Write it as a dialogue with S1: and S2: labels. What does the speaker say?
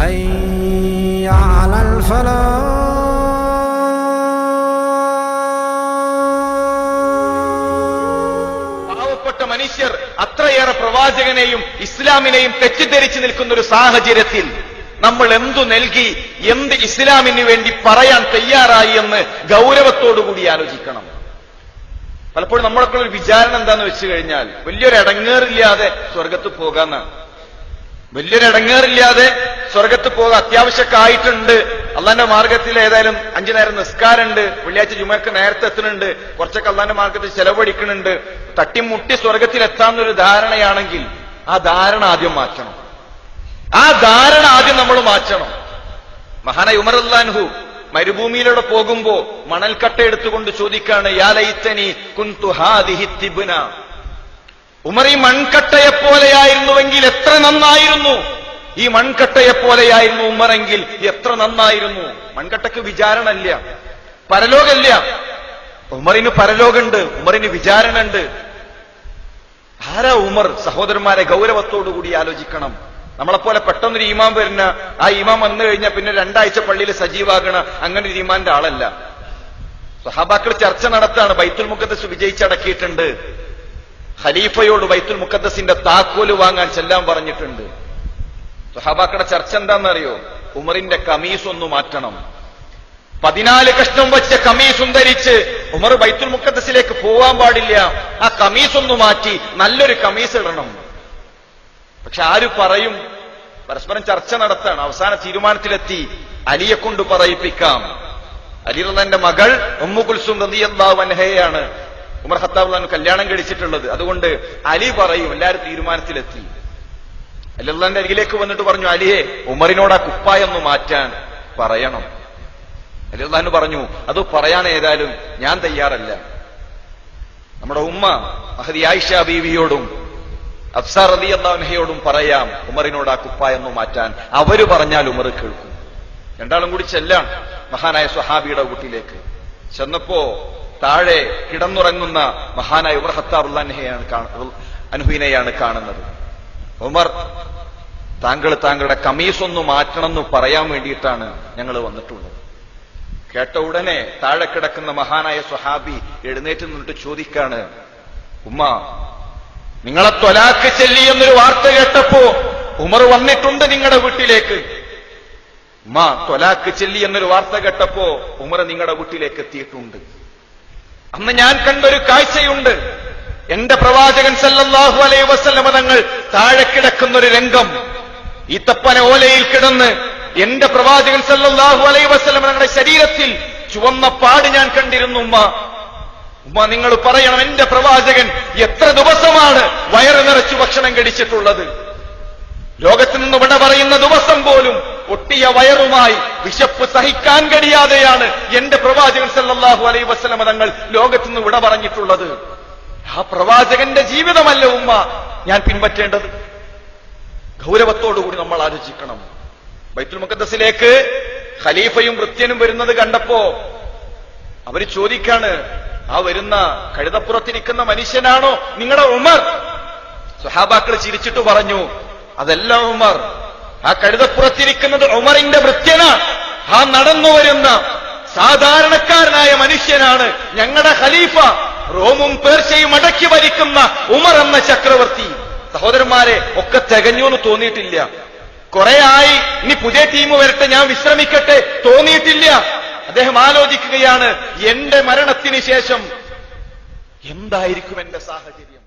S1: حي على الفلاح
S2: പാവപ്പെട്ട മനുഷ്യർ അത്രയേറെ പ്രവാചകനെയും ഇസ്ലാമിനെയും തെറ്റിദ്ധരിച്ചു നിൽക്കുന്ന ഒരു സാഹചര്യത്തിൽ നമ്മൾ എന്തു നൽകി എന്ത് ഇസ്ലാമിന് വേണ്ടി പറയാൻ തയ്യാറായി എന്ന് ഗൗരവത്തോടുകൂടി ആലോചിക്കണം പലപ്പോഴും നമ്മളൊക്കെ ഒരു വിചാരണ എന്താന്ന് വെച്ച് കഴിഞ്ഞാൽ വലിയൊരു ഇടങ്ങേറില്ലാതെ സ്വർഗത്ത് പോകാന്നാണ് വലിയൊരു ഇടങ്ങേറില്ലാതെ സ്വർഗത്ത് പോകാൻ അത്യാവശ്യക്കായിട്ടുണ്ട്. അള്ളാന്റെ മാർഗത്തിൽ ഏതായാലും അഞ്ചു നേരം നിസ്കാരമുണ്ട്. വെള്ളിയാഴ്ച ജുമക്ക് നേരത്തെ എത്തുന്നുണ്ട്. കുറച്ചൊക്കെ അള്ളാന്റെ മാർഗത്തിൽ ചെലവഴിക്കുന്നുണ്ട്. തട്ടിമുട്ടി സ്വർഗത്തിൽ എത്താമെന്നൊരു ധാരണയാണെങ്കിൽ ആ ധാരണ ആദ്യം മാറ്റണം. ആ ധാരണ ആദ്യം നമ്മൾ മാറ്റണം. മഹാന ഉമർ അള്ളാൻഹു മരുഭൂമിയിലൂടെ പോകുമ്പോ മണൽക്കട്ട എടുത്തുകൊണ്ട് ചോദിക്കാണ് യാ ലൈത്തനി കുന്തു ഹാദിഹി തിബ്ന? ഉമർ ഈ മൺകട്ടയെ എത്ര നന്നായിരുന്നു. ഈ മൺകട്ടയെ പോലെയായിരുന്നു ഉമ്മറെങ്കിൽ എത്ര നന്നായിരുന്നു. മൺകട്ടക്ക് വിചാരണല്ല. പരലോകല്ല. ഉമറിന് പരലോകമുണ്ട് ഉമറിന് വിചാരണ ഉണ്ട് ആരാ ഉമർ? സഹോദരന്മാരെ ഗൗരവത്തോടുകൂടി ആലോചിക്കണം. നമ്മളെപ്പോലെ പെട്ടെന്നൊരു ഈമാൻ വരുന്ന ആ ഈമാൻ വന്നു കഴിഞ്ഞാൽ പിന്നെ രണ്ടാഴ്ച പള്ളിയിൽ സജീവാകണ അങ്ങനെ ഒരു ഈമാന്റെ ആളല്ല. സഹാബാക്കൾ ചർച്ച നടത്താണ്. ബൈത്തുൽ മുഖദ്ദസ് വിജയിച്ചടക്കിയിട്ടുണ്ട് ഖലീഫയോട് ബൈത്തുൽ മുഖദ്ദസിന്റെ താക്കോൽ വാങ്ങാൻ ചെല്ലാൻ പറഞ്ഞിട്ടുണ്ട്. സഹാബാക്കളുടെ ചർച്ച എന്താണെന്നറിയോ? ഉമറിന്റെ കമീസ് ഒന്ന് മാറ്റണം. പതിനാല് കഷ്ണം വെച്ച കമീസും ധരിച്ച് ഉമർ ബൈത്തുൽ മുഖദ്ദസിലേക്ക് പോവാൻ പാടില്ല. ആ കമീസ് ഒന്ന് മാറ്റി നല്ലൊരു കമീസ് ഇടണം. പക്ഷെ ആര് പറയും? പരസ്പരം ചർച്ച നടത്താണ്. അവസാന തീരുമാനത്തിലെത്തി അലിയെ കൊണ്ട് പറയിപ്പിക്കാം. അലി റഹ്ലാന്റെ മകൾ ഉമ്മു കുൽസും അൻഹയാണ് ഉമർ റളിയല്ലാഹു കല്യാണം കഴിച്ചിട്ടുള്ളത്. അതുകൊണ്ട് അലി പറയും എല്ലാവരും തീരുമാനത്തിലെത്തി. അലി റഹ്ലാന്റെ അരികിലേക്ക് വന്നിട്ട് പറഞ്ഞു അലിയെ ഉമറിനോട് ആ കുപ്പായൊന്ന് മാറ്റാൻ പറയണം. അലി പറഞ്ഞു അത് പറയാൻ ഏതായാലും ഞാൻ തയ്യാറല്ല. നമ്മുടെ ഉമ്മ മഹദി ആയിഷ ബീവിയോടും അഫ്സാർ അലി അള്ളാഹുനഹയോടും പറയാം ഉമറിനോട് ആ കുപ്പായൊന്ന് മാറ്റാൻ. അവർ പറഞ്ഞാൽ ഉമർ കേൾക്കും. രണ്ടാളും കൂടി ചെല്ലാം മഹാനായ സ്വഹാബിയുടെ വീട്ടിലേക്ക്. ചെന്നപ്പോ താഴെ കിടന്നുറങ്ങുന്ന മഹാനായ ഉമർ ഹത്താർ അള്ളാഹനെയാണ് അനുഹീനയാണ് കാണുന്നത്. ഉമർ താങ്കൾ താങ്കളുടെ കമ്മീസൊന്ന് മാറ്റണം എന്ന് പറയാൻ വേണ്ടിയിട്ടാണ് ഞങ്ങൾ വന്നിട്ടുള്ളത്. കേട്ട ഉടനെ താഴെ കിടക്കുന്ന മഹാനായ സ്വഹാബി എഴുന്നേറ്റ് നിന്നിട്ട് ചോദിക്കാണ് ഉമ്മ നിങ്ങളെ ത്വലാക്ക് ചെല്ലി എന്നൊരു വാർത്ത കേട്ടപ്പോ ഉമർ വന്നിട്ടുണ്ട് നിങ്ങളുടെ വീട്ടിലേക്ക്? ഉമ്മ ത്വലാക്ക് ചെല്ലി എന്നൊരു വാർത്ത കേട്ടപ്പോ ഉമർ നിങ്ങളുടെ വീട്ടിലേക്ക് എത്തിയിട്ടുണ്ട്. അന്ന് ഞാൻ കണ്ടൊരു കാഴ്ചയുണ്ട്. എന്റെ പ്രവാചകൻ സല്ലല്ലാഹു അലൈഹി വസല്ലമ തങ്ങൾ താഴെ കിടക്കുന്നൊരു രംഗം. ഈ തപ്പന ഓലയിൽ കിടന്ന് എന്റെ പ്രവാചകൻ സല്ലാഹു അലൈ വസ്ലം ഞങ്ങളുടെ ശരീരത്തിൽ ചുവന്ന പാട് ഞാൻ കണ്ടിരുന്നു ഉമ്മ. ഉമ്മ നിങ്ങൾ പറയണം എന്റെ പ്രവാചകൻ എത്ര ദിവസമാണ് വയറ് നിറച്ചു ഭക്ഷണം കഴിച്ചിട്ടുള്ളത്? ലോകത്തിൽ നിന്ന് വിട പറയുന്ന ദിവസം പോലും ഒട്ടിയ വയറുമായി വിശപ്പ് സഹിക്കാൻ കഴിയാതെയാണ് എന്റെ പ്രവാചകൻ സല്ലാഹു അലൈ വസ്ലം തങ്ങൾ ലോകത്ത് നിന്ന് വിട പറഞ്ഞിട്ടുള്ളത്. ആ പ്രവാചകന്റെ ജീവിതമല്ല ഉമ്മ ഞാൻ പിൻപറ്റേണ്ടത്. ഗൗരവത്തോടുകൂടി നമ്മൾ ആലോചിക്കണം. ബൈത്തുൽ മുക്കദ്സിലേക്ക് ഖലീഫയും വൃത്യനും വരുന്നത് കണ്ടപ്പോ അവർ ചോദിക്കാണ് ആ വരുന്ന കഴുതപ്പുറത്തിരിക്കുന്ന മനുഷ്യനാണോ? നിങ്ങളുടെ ഉമർ. സുഹാബാക്കൾ ചിരിച്ചിട്ട് പറഞ്ഞു അതല്ല ഉമർ. ആ കഴുതപ്പുറത്തിരിക്കുന്നത് ഉമറിന്റെ വൃത്യനാണ് ആ നടന്നു വരുന്ന സാധാരണക്കാരനായ മനുഷ്യനാണ് ഞങ്ങളുടെ ഖലീഫ. റോമും പേർഷ്യയും അടക്കി ഭരിക്കുന്ന ഉമർ എന്ന ചക്രവർത്തി. സഹോദരന്മാരെ ഒക്കെ തികഞ്ഞു എന്ന് തോന്നിയിട്ടില്ല. കുറെ ആയി ഇനി പുതിയ ടീം വരട്ടെ ഞാൻ വിശ്രമിക്കട്ടെ തോന്നിയിട്ടില്ല. അദ്ദേഹം ആലോചിക്കുകയാണ് എന്റെ മരണത്തിന് ശേഷം എന്തായിരിക്കും എന്റെ സാഹചര്യം?